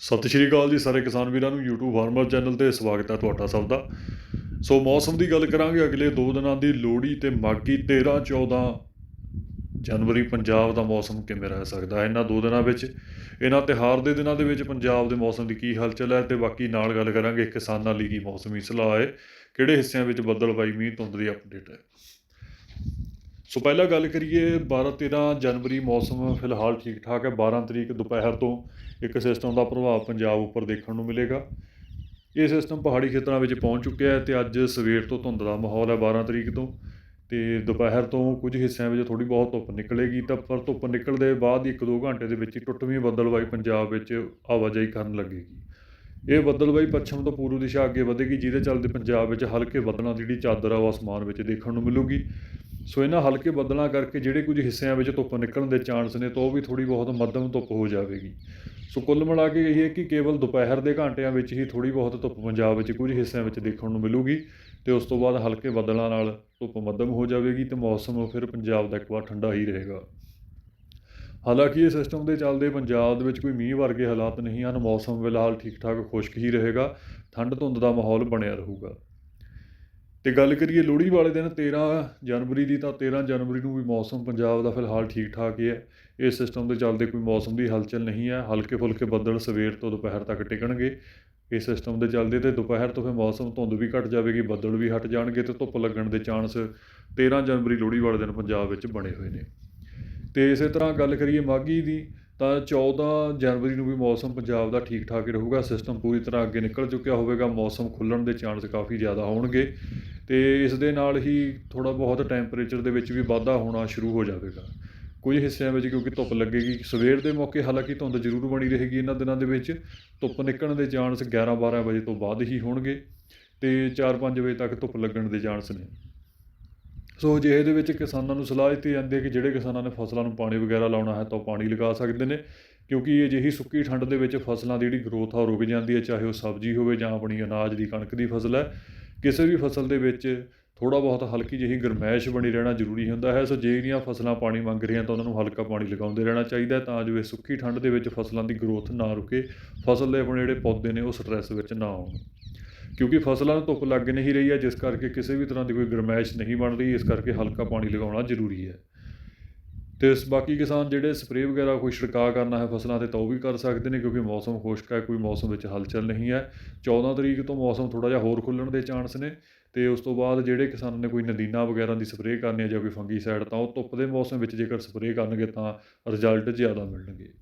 ਸਤਿ ਸ਼੍ਰੀ ਅਕਾਲ ਜੀ ਸਾਰੇ ਕਿਸਾਨ ਵੀਰਾਂ ਨੂੰ YouTube ਫਾਰਮਰ ਚੈਨਲ ਤੇ ਸਵਾਗਤ ਹੈ ਤੁਹਾਡਾ ਸਭ ਦਾ। ਸੋ ਮੌਸਮ ਦੀ ਗੱਲ ਕਰਾਂਗੇ, ਅਗਲੇ 2 ਦਿਨਾਂ ਦੀ ਲੋਹੜੀ ਤੇ ਮਾਗੀ 13 14 ਜਨਵਰੀ ਪੰਜਾਬ ਦਾ ਮੌਸਮ ਕਿਵੇਂ ਰਹਿ ਸਕਦਾ ਹੈ? ਇਹਨਾਂ ਦੋ ਦਿਨਾਂ ਵਿੱਚ, ਇਹਨਾਂ ਤਿਉਹਾਰ ਦੇ ਦਿਨਾਂ ਦੇ ਵਿੱਚ ਪੰਜਾਬ ਦੇ ਮੌਸਮ ਦੀ ਕੀ ਹਲਚਲ ਹੈ ਤੇ ਬਾਕੀ ਨਾਲ ਗੱਲ ਕਰਾਂਗੇ ਕਿਸਾਨਾਂ ਲਈ ਕੀ ਮੌਸਮੀ ਸਲਾਹ ਹੈ, ਕਿਹੜੇ ਹਿੱਸਿਆਂ ਵਿੱਚ ਬੱਦਲਬਾਈ ਮੀਂਹ ਧੁੰਦ ਦੀ ਅਪਡੇਟ ਹੈ। ਸੋ ਪਹਿਲਾਂ ਗੱਲ ਕਰੀਏ 12 13 ਜਨਵਰੀ ਮੌਸਮ ਫਿਲਹਾਲ ਠੀਕ ਠਾਕ ਹੈ। 12 ਤਰੀਕ ਦੁਪਹਿਰ ਤੋਂ ਇੱਕ ਸਿਸਟਮ ਦਾ ਪ੍ਰਭਾਵ ਪੰਜਾਬ ਉੱਪਰ ਦੇਖਣ ਨੂੰ ਮਿਲੇਗਾ। ਇਹ ਸਿਸਟਮ ਪਹਾੜੀ ਖੇਤਰਾਂ ਵਿੱਚ ਪਹੁੰਚ ਚੁੱਕਿਆ ਹੈ ਤੇ ਅੱਜ ਸਵੇਰ ਤੋਂ ਧੁੰਦ ਦਾ ਮਾਹੌਲ ਹੈ 12 ਤਰੀਕ ਤੋਂ। ਤੇ ਦੁਪਹਿਰ ਤੋਂ ਕੁਝ ਹਿੱਸਿਆਂ ਵਿੱਚ ਥੋੜੀ ਬਹੁਤ ਧੁੱਪ ਨਿਕਲੇਗੀ ਤਾਂ ਪਰ ਧੁੱਪ ਨਿਕਲਣ ਦੇ ਬਾਅਦ ਹੀ 1-2 ਘੰਟੇ ਦੇ ਵਿੱਚ ਹੀ ਟੁੱਟਵੀਂ ਬੱਦਲਬਾਈ ਪੰਜਾਬ ਵਿੱਚ ਆਵਾਜਾਈ ਕਰਨ ਲੱਗੇਗੀ। ਇਹ ਬੱਦਲਬਾਈ ਪੱਛਮ ਤੋਂ ਪੂਰਬ ਦਿਸ਼ਾ ਅੱਗੇ ਵਧੇਗੀ, ਜਿਹਦੇ ਚੱਲਦੇ ਪੰਜਾਬ ਵਿੱਚ ਹਲਕੇ ਬੱਦਲਾਂ ਦੀ ਜਿਹੜੀ ਚਾਦਰ ਆ ਉਹ ਅਸਮਾਨ ਵਿੱਚ ਦੇਖਣ ਨੂੰ ਮਿਲੂਗੀ। ਸੋ ਇਹਨਾਂ ਹਲਕੇ ਬੱਦਲਾਂ ਕਰਕੇ ਜਿਹੜੇ ਕੁਝ ਹਿੱਸਿਆਂ ਵਿੱਚ ਧੁੱਪ ਨਿਕਲਣ ਦੇ ਚਾਂਸ ਨੇ ਤਾਂ ਉਹ ਵੀ ਥੋੜੀ ਬਹੁਤ ਮੱਧਮ ਧੁੱਪ ਹੋ ਜਾਵੇਗੀ। ਸੋ ਕੁੱਲ ਮਿਲਾ ਕੇ ਇਹ ਹੈ ਕਿ ਕੇਵਲ ਦੁਪਹਿਰ ਦੇ ਘੰਟਿਆਂ ਵਿੱਚ ਹੀ ਥੋੜੀ ਬਹੁਤ ਧੁੱਪ ਪੰਜਾਬ ਵਿੱਚ ਕੁਝ ਹਿੱਸਿਆਂ ਵਿੱਚ ਦੇਖਣ ਨੂੰ ਮਿਲੂਗੀ ਤੇ ਉਸ ਤੋਂ ਬਾਅਦ ਹਲਕੇ ਬੱਦਲਾਂ ਨਾਲ ਧੁੱਪ ਮੱਧਮ ਹੋ ਜਾਵੇਗੀ ਤੇ ਮੌਸਮ ਫਿਰ ਪੰਜਾਬ ਦਾ ਇੱਕ ਵਾਰ ਠੰਡਾ ਹੀ ਰਹੇਗਾ। ਹਾਲਾਂਕਿ ਇਹ ਸਿਸਟਮ ਦੇ ਚੱਲਦੇ ਪੰਜਾਬ ਦੇ ਵਿੱਚ ਕੋਈ ਮੀਂਹ ਵਰਗੇ ਹਾਲਾਤ ਨਹੀਂ ਹਨ, ਮੌਸਮ ਫਿਲਹਾਲ ਠੀਕ ਠਾਕ ਖੁਸ਼ਕ ਹੀ ਰਹੇਗਾ, ਠੰਡ ਧੁੰਦ ਦਾ ਮਾਹੌਲ ਬਣਿਆ ਰਹੂਗਾ। ਤੇ ਗੱਲ ਕਰੀਏ ਲੋਹੜੀ ਵਾਲੇ ਦਿਨ 13 ਜਨਵਰੀ ਦੀ, ਤਾਂ 13 ਜਨਵਰੀ ਨੂੰ ਵੀ ਮੌਸਮ ਪੰਜਾਬ ਦਾ ਫਿਲਹਾਲ ਠੀਕ ਠਾਕ ਹੀ ਹੈ। ਇਸ ਸਿਸਟਮ ਦੇ ਚੱਲਦੇ ਕੋਈ ਮੌਸਮ ਦੀ ਹਲਚਲ ਨਹੀਂ ਹੈ। ਹਲਕੇ ਫੁਲਕੇ ਬੱਦਲ ਸਵੇਰ ਤੋਂ ਦੁਪਹਿਰ ਤੱਕ ਟਿਕਣਗੇ। ਇਸ ਸਿਸਟਮ ਦੇ ਚੱਲਦੇ ਤੇ ਦੁਪਹਿਰ ਤੋਂ ਫਿਰ ਮੌਸਮ ਧੁੰਦ ਵੀ ਘਟ ਜਾਵੇਗੀ, ਬੱਦਲ ਵੀ ਹਟ ਜਾਣਗੇ ਤੇ ਧੁੱਪ ਲੱਗਣ ਦੇ ਚਾਂਸ 13 ਜਨਵਰੀ ਲੋਹੜੀ ਵਾਲੇ ਦਿਨ ਪੰਜਾਬ ਵਿੱਚ ਬਣੇ ਹੋਏ ਨੇ। ਤੇ ਇਸੇ ਤਰ੍ਹਾਂ ਗੱਲ ਕਰੀਏ ਮਾਘੀ ਦੀ, ਤਾਂ 14 ਜਨਵਰੀ ਨੂੰ ਵੀ ਮੌਸਮ ਪੰਜਾਬ ਦਾ ਠੀਕ ਠਾਕ ਹੀ ਰਹੂਗਾ। ਸਿਸਟਮ ਪੂਰੀ ਤਰ੍ਹਾਂ ਅੱਗੇ ਨਿਕਲ ਚੁੱਕਿਆ ਹੋਵੇਗਾ। ਮੌਸਮ ਖੁੱਲਣ ਦੇ ਚਾਂਸ ਕਾਫੀ ਜ਼ਿਆਦਾ ਹੋਣਗੇ। ਅਤੇ ਇਸ ਦੇ ਨਾਲ ਹੀ ਥੋੜ੍ਹਾ ਬਹੁਤ ਟੈਂਪਰੇਚਰ ਦੇ ਵਿੱਚ ਵੀ ਵਾਧਾ ਹੋਣਾ ਸ਼ੁਰੂ ਹੋ ਜਾਵੇਗਾ। ਕੁਝ ਹਿੱਸਿਆਂ ਵਿੱਚ ਕਿਉਂਕਿ ਧੁੱਪ ਲੱਗੇਗੀ, ਸਵੇਰ ਦੇ ਮੌਕੇ ਹਾਲਾਂਕਿ ਧੁੰਦ ਜ਼ਰੂਰ ਬਣੀ ਰਹੇਗੀ ਇਹਨਾਂ ਦਿਨਾਂ ਦੇ ਵਿੱਚ। ਧੁੱਪ ਨਿਕਲਣ ਦੇ ਚਾਂਸ 11 12 ਵਜੇ ਤੋਂ ਬਾਅਦ ਹੀ ਹੋਣਗੇ ਤੇ 4-5 ਵਜੇ ਤੱਕ ਧੁੱਪ ਲੱਗਣ ਦੇ ਚਾਂਸ ਨੇ। ਸੋ ਜਿਹੇ ਦੇ ਵਿੱਚ ਕਿਸਾਨਾਂ ਨੂੰ ਸਲਾਹ ਦਿੱਤੀ ਜਾਂਦੀ ਹੈ ਕਿ ਜਿਹੜੇ ਕਿਸਾਨਾਂ ਨੇ ਫਸਲਾਂ ਨੂੰ ਪਾਣੀ ਵਗੈਰਾ ਲਾਉਣਾ ਹੈ ਤਾਂ ਉਹ ਪਾਣੀ ਲਗਾ ਸਕਦੇ ਨੇ, ਕਿਉਂਕਿ ਅਜਿਹੀ ਸੁੱਕੀ ਠੰਡ ਦੇ ਵਿੱਚ ਫਸਲਾਂ ਦੀ ਜਿਹੜੀ ਗਰੋਥ ਆ ਰੁਕ ਜਾਂਦੀ ਹੈ, ਚਾਹੇ ਉਹ ਸਬਜ਼ੀ ਹੋਵੇ ਜਾਂ ਆਪਣੀ ਅਨਾਜ ਦੀ ਕਣਕ ਦੀ ਫਸਲ ਹੈ। ਕਿਸੇ ਵੀ ਫਸਲ ਦੇ ਵਿੱਚ ਥੋੜਾ ਬਹੁਤ ਹਲਕੀ ਜਿਹੀ ਗਰਮੈਸ਼ ਬਣੀ ਰਹਿਣਾ ਜ਼ਰੂਰੀ ਹੁੰਦਾ ਹੈ। ਸੋ ਜਿਹੜੀਆਂ ਫਸਲਾਂ ਪਾਣੀ ਮੰਗ ਰਹੀਆਂ ਤਾਂ ਉਹਨਾਂ ਨੂੰ ਹਲਕਾ ਪਾਣੀ ਲਗਾਉਂਦੇ ਰਹਿਣਾ ਚਾਹੀਦਾ ਤਾਂ ਜੋ ਇਹ ਸੁੱਕੀ ਠੰਡ ਦੇ ਵਿੱਚ ਫਸਲਾਂ ਦੀ ਗਰੋਥ ਨਾ ਰੁਕੇ, ਫਸਲ ਦੇ ਆਪਣੇ ਜਿਹੜੇ ਪੌਦੇ ਨੇ ਉਹ ਸਟ੍ਰੈਸ ਵਿੱਚ ਨਾ ਆਉਣ। ਕਿਉਂਕਿ ਫਸਲਾਂ ਨੂੰ ਧੁੱਪ ਲੱਗ ਨਹੀਂ ਰਹੀ ਹੈ, ਜਿਸ ਕਰਕੇ ਕਿਸੇ ਵੀ ਤਰ੍ਹਾਂ ਦੀ ਕੋਈ ਗਰਮੈਸ਼ ਨਹੀਂ ਬਣ ਰਹੀ, ਇਸ ਕਰਕੇ ਹਲਕਾ ਪਾਣੀ ਲਗਾਉਣਾ ਜ਼ਰੂਰੀ ਹੈ। ਅਤੇ ਇਸ ਬਾਕੀ ਕਿਸਾਨ ਜਿਹੜੇ ਸਪਰੇਅ ਵਗੈਰਾ ਕੋਈ ਛਿੜਕਾਅ ਕਰਨਾ ਹੈ ਫਸਲਾਂ ਤੇ ਤਾਂ ਉਹ ਵੀ ਕਰ ਸਕਦੇ ਨੇ ਕਿਉਂਕਿ ਮੌਸਮ ਖੁਸ਼ਕ ਹੈ, ਕੋਈ ਮੌਸਮ ਵਿੱਚ ਹਲਚਲ ਨਹੀਂ ਹੈ। 14 ਤਰੀਕ ਤੋਂ ਮੌਸਮ ਥੋੜਾ ਜਿਹਾ ਹੋਰ ਖੁੱਲਣ ਦੇ ਚਾਂਸ ਨੇ ਤੇ ਉਸ ਤੋਂ ਬਾਅਦ ਜਿਹੜੇ ਕਿਸਾਨਾਂ ਨੇ ਕੋਈ ਨਦੀਨਾ ਵਗੈਰਾ ਦੀ ਸਪਰੇਅ ਕਰਨੀ ਹੈ ਜਾਂ ਕੋਈ ਫੰਗੀਸਾਈਡ, ਤਾਂ ਉਹ ਧੁੱਪ ਦੇ ਮੌਸਮ ਵਿੱਚ ਜੇਕਰ ਸਪਰੇਅ ਕਰਨਗੇ ਤਾਂ ਰਿਜ਼ਲਟ ਜ਼ਿਆਦਾ ਮਿਲਣਗੇ।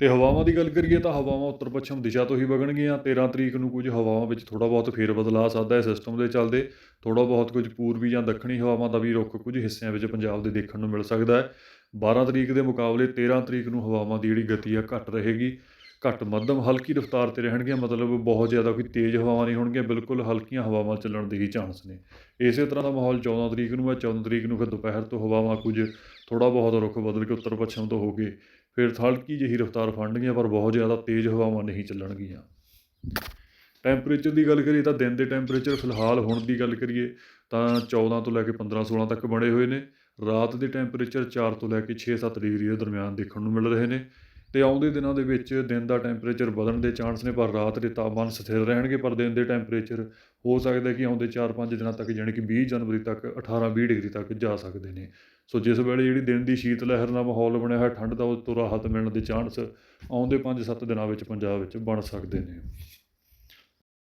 ਤੇ ਹਵਾਵਾਂ ਦੀ ਗੱਲ ਕਰੀਏ ਤਾਂ ਹਵਾਵਾਂ ਉੱਤਰ ਪੱਛਮ ਦਿਸ਼ਾ ਤੋਂ ਹੀ ਵਗਣਗੀਆਂ। 13 ਤਰੀਕ ਨੂੰ ਕੁਝ ਹਵਾਵਾਂ ਵਿੱਚ ਥੋੜਾ ਬਹੁਤ ਫੇਰ ਬਦਲਾਅ ਆ ਸਕਦਾ ਹੈ ਸਿਸਟਮ ਦੇ ਚੱਲਦੇ। ਥੋੜਾ ਬਹੁਤ ਕੁਝ ਪੂਰਬੀ ਜਾਂ ਦੱਖਣੀ ਹਵਾਵਾਂ ਦਾ ਵੀ ਰੁੱਖ ਕੁਝ ਹਿੱਸਿਆਂ ਵਿੱਚ ਪੰਜਾਬ ਦੇ ਦੇਖਣ ਨੂੰ ਮਿਲ ਸਕਦਾ ਹੈ। 12 ਤਰੀਕ ਦੇ ਮੁਕਾਬਲੇ 13 ਤਰੀਕ ਨੂੰ ਹਵਾਵਾਂ ਦੀ ਜਿਹੜੀ ਗਤੀ ਆ ਘੱਟ ਰਹੇਗੀ। ਘੱਟ ਮੱਧਮ ਹਲਕੀ ਰਫ਼ਤਾਰ ਤੇ ਰਹਿਣਗੀਆਂ, ਮਤਲਬ ਬਹੁਤ ਜ਼ਿਆਦਾ ਕੋਈ ਤੇਜ਼ ਹਵਾਵਾਂ ਨਹੀਂ ਹੋਣਗੀਆਂ, ਬਿਲਕੁਲ ਹਲਕੀਆਂ ਹਵਾਵਾਂ ਚੱਲਣ ਦੇ ਹੀ ਚਾਂਸ ਨੇ। ਇਸੇ ਤਰ੍ਹਾਂ ਦਾ ਮਾਹੌਲ 14 ਤਰੀਕ ਨੂੰ ਹੈ। 14 ਤਰੀਕ ਨੂੰ ਫਿਰ ਦੁਪਹਿਰ ਤੋਂ ਹਵਾਵਾਂ ਕੁਝ ਥੋੜਾ ਬਹੁਤ ਰੁੱਖ ਬਦਲ ਕੇ ਉੱਤਰ ਪੱਛਮ ਤੋਂ ਹੋ ਕੇ ਫਿਰ ਹਲਕੀ ਜਿਹੀ ਰਫ਼ਤਾਰ ਫੜਨਗੀਆਂ ਪਰ ਬਹੁਤ ਜ਼ਿਆਦਾ ਤੇਜ਼ ਹਵਾਵਾਂ ਨਹੀਂ ਚੱਲਣਗੀਆਂ ਟੈਂਪਰੇਚਰ ਦੀ ਗੱਲ ਕਰੀਏ ਤਾਂ ਦਿਨ ਦੇ ਟੈਂਪਰੇਚਰ ਫਿਲਹਾਲ ਹੁਣ ਦੀ ਗੱਲ ਕਰੀਏ ਤਾਂ 14 ਤੋਂ ਲੈ ਕੇ 15 16 ਤੱਕ ਬਣੇ ਹੋਏ ਨੇ। ਰਾਤ ਦੇ ਟੈਂਪਰੇਚਰ 4 ਤੋਂ ਲੈ ਕੇ 6-7 ਡਿਗਰੀ ਦੇ ਦਰਮਿਆਨ ਦੇਖਣ ਨੂੰ ਮਿਲ ਰਹੇ ਨੇ ਤੇ ਆਉਂਦੇ ਦਿਨਾਂ ਦੇ ਵਿੱਚ ਦਿਨ ਦਾ ਟੈਂਪਰੇਚਰ ਵਧਣ ਦੇ ਚਾਂਸ ਨੇ, ਪਰ ਰਾਤ ਦੇ ਤਾਪਮਾਨ ਸਥਿਰ ਰਹਿਣਗੇ, ਪਰ ਦਿਨ ਦੇ ਟੈਂਪਰੇਚਰ ਹੋ ਸਕਦਾ ਕਿ ਆਉਂਦੇ 4-5 ਦਿਨਾਂ ਤੱਕ ਯਾਨੀ ਕਿ 20 ਜਨਵਰੀ ਤੱਕ 18-20 ਡਿਗਰੀ ਤੱਕ ਜਾ ਸਕਦੇ ਨੇ। ਸੋ ਜਿਸ ਵੇਲੇ ਜਿਹੜੀ ਦਿਨ ਦੀ ਸ਼ੀਤ ਲਹਿਰ ਦਾ ਮਾਹੌਲ ਬਣਿਆ ਹੋਇਆ, ਠੰਡ ਦਾ ਉਹ ਤੋਂ ਰਾਹਤ ਮਿਲਣ ਦੇ ਚਾਂਸ ਆਉਂਦੇ 5-7 ਦਿਨਾਂ ਵਿੱਚ ਪੰਜਾਬ ਵਿੱਚ ਬਣ ਸਕਦੇ ਨੇ।